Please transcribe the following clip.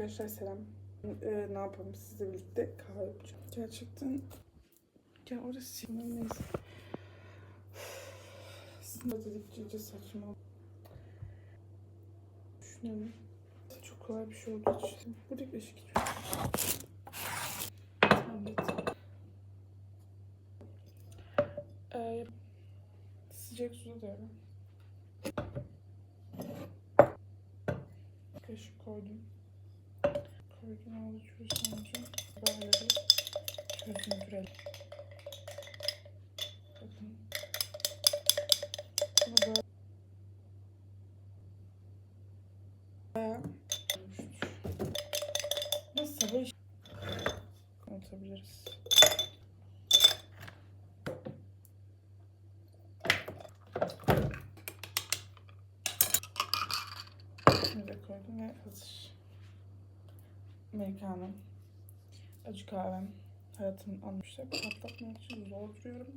Arkadaşlar selam. Ee, ne yapalım sizle birlikte kahve yapacağım. Gerçekten ya orası sinir neyse. Aslında dedikçe saçma. Düşünüyorum. Çok kolay bir şey olduğu için. Buradaki ışık hiç Evet. Ee, sıcak su da Kaşık koydum. Koydum aldı çözümcü. Böyle bir çözündürelim. Bakın. Bunu böyle Bayağı olmuştur. Nasıl sabah iş- Unutabiliriz. Bunu da koydum ve hazır. Amerikanım. Acı kahvem. Hayatımın anmışlar. Patlatmak için zor duruyorum.